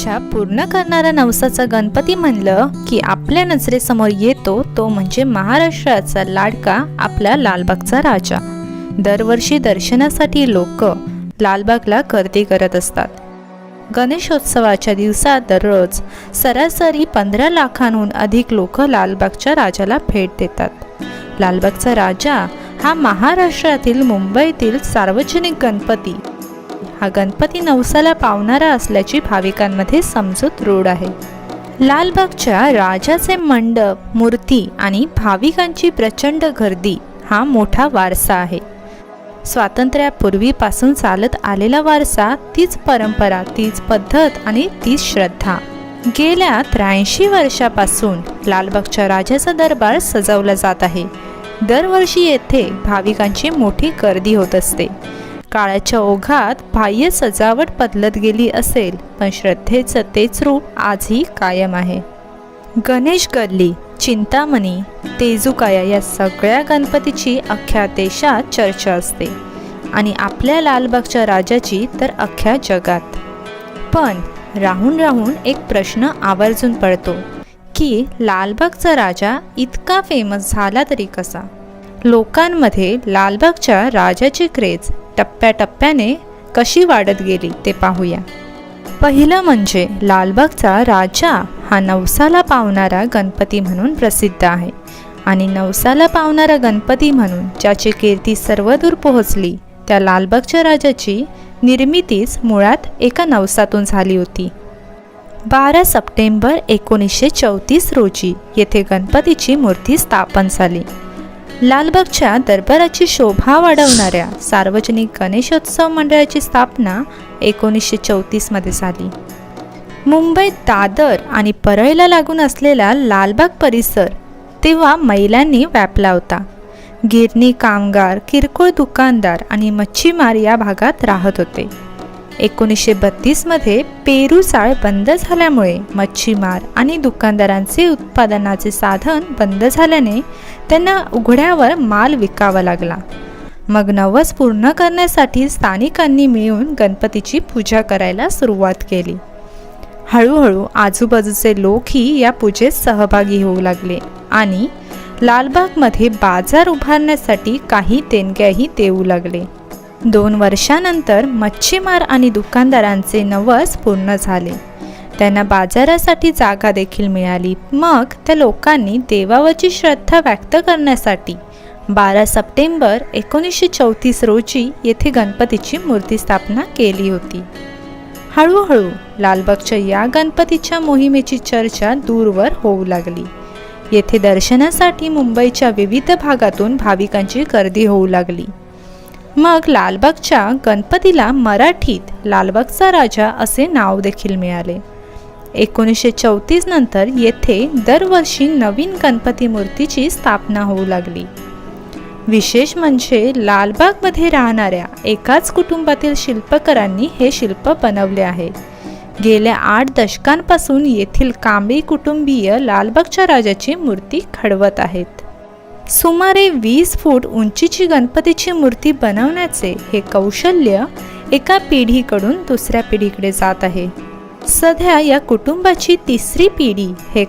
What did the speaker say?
इच्छा पूर्ण करणारा नवसाचा गणपती म्हणलं की आपल्या नजरेसमोर येतो तो म्हणजे महाराष्ट्राचा लाडका आपला लालबागचा राजा. दरवर्षी दर्शनासाठी लोक लालबागला गर्दी करत असतात. गणेशोत्सवाच्या दिवसात दररोज सरासरी पंधरा लाखांहून अधिक लोक लालबागच्या राजाला भेट देतात. लालबागचा राजा हा महाराष्ट्रातील मुंबईतील सार्वजनिक गणपती हा गणपती नवसाला पावणारा असल्याची भाविकांमध्ये समजूत रूढ आहे. लालबागच्या राजाचे मंडप मूर्ती आणि भाविकांची प्रचंड गर्दी हा मोठा वारसा आहे. स्वातंत्र्यापूर्वीपासून चालत आलेला वारसा तीच परंपरा तीच पद्धत आणि तीच श्रद्धा. गेल्या त्र्याऐंशी वर्षापासून लालबागच्या राजाचा दरबार सजवला जात आहे. दरवर्षी येथे भाविकांची मोठी गर्दी होत असते. काळाच्या ओघात बाह्य सजावट बदलत गेली असेल पण श्रद्धेचं तेच रूप आजही कायम आहे. गणेश गल्ली चिंतामणी तेजुकाया या सगळ्या गणपतीची अख्ख्या देशात चर्चा असते आणि आपल्या लालबागच्या राजाची तर अख्ख्या जगात. पण राहून राहून एक प्रश्न आवर्जून पडतो की लालबागचा राजा इतका फेमस झाला तरी कसा? लोकांमध्ये लालबागच्या राजाची क्रेज टप्प्याटप्प्याने कशी वाढत गेली ते पाहूया. पहिलं म्हणजे लालबागचा राजा हा नवसाला पावणारा गणपती म्हणून प्रसिद्ध आहे आणि नवसाला पावणारा गणपती म्हणून ज्याची कीर्ती सर्वदूर पोहोचली त्या लालबागच्या राजाची निर्मितीच मुळात एका नवसातून झाली होती. बारा सप्टेंबर एकोणीसशे चौतीस रोजी येथे गणपतीची मूर्ती स्थापन झाली. लालबागच्या दरबाराची शोभा वाढवणाऱ्या सार्वजनिक गणेशोत्सव मंडळाची स्थापना एकोणीसशे चौतीसमध्ये झाली. मुंबईत दादर आणि परळीला लागून असलेला लालबाग परिसर तेव्हा महिलांनी व्यापला होता. गिरणी कामगार किरकोळ दुकानदार आणि मच्छीमार या भागात राहत होते. एकोणीसशे बत्तीसमध्ये पेरू चाळ बंद झाल्यामुळे मच्छीमार आणि दुकानदारांचे उत्पादनाचे साधन बंद झाल्याने त्यांना उघड्यावर माल विकावा लागला. मग नवस पूर्ण करण्यासाठी स्थानिकांनी मिळून गणपतीची पूजा करायला सुरुवात केली. हळूहळू आजूबाजूचे लोकही या पूजेत सहभागी होऊ लागले आणि लालबागमध्ये बाजार उभारण्यासाठी काही देणग्याही देऊ लागले. दोन वर्षानंतर मच्छीमार आणि दुकानदारांचे नवस पूर्ण झाले. त्यांना बाजारासाठी जागा देखील मिळाली. मग त्या लोकांनी देवावरची श्रद्धा व्यक्त करण्यासाठी बारा सप्टेंबर एकोणीसशे चौतीस रोजी येथे गणपतीची मूर्ती स्थापना केली होती. हळूहळू लालबागच्या या गणपतीच्या मोहिमेची चर्चा दूरवर होऊ लागली. येथे दर्शनासाठी मुंबईच्या विविध भागातून भाविकांची गर्दी होऊ लागली. मग लालबागच्या गणपतीला मराठीत लालबागचा राजा असे नाव देखील मिळाले. एकोणीसशे चौतीस नंतर येथे दरवर्षी नवीन गणपती मूर्तीची स्थापना होऊ लागली. विशेष म्हणजे लालबागमध्ये राहणाऱ्या एकाच कुटुंबातील शिल्पकारांनी हे शिल्प बनवले आहे. गेल्या आठ दशकांपासून येथील कांबळी कुटुंबीय लालबागच्या राजाची मूर्ती खडवत आहेत. सुमारे वीस फूट उंचीची गणपतीची मूर्ती बनवण्याचे हे कौशल्य एका पिढीकडून दुसऱ्या पिढीकडे जात आहे. सध्या या कुटुंबाची तिसरी पिढी हे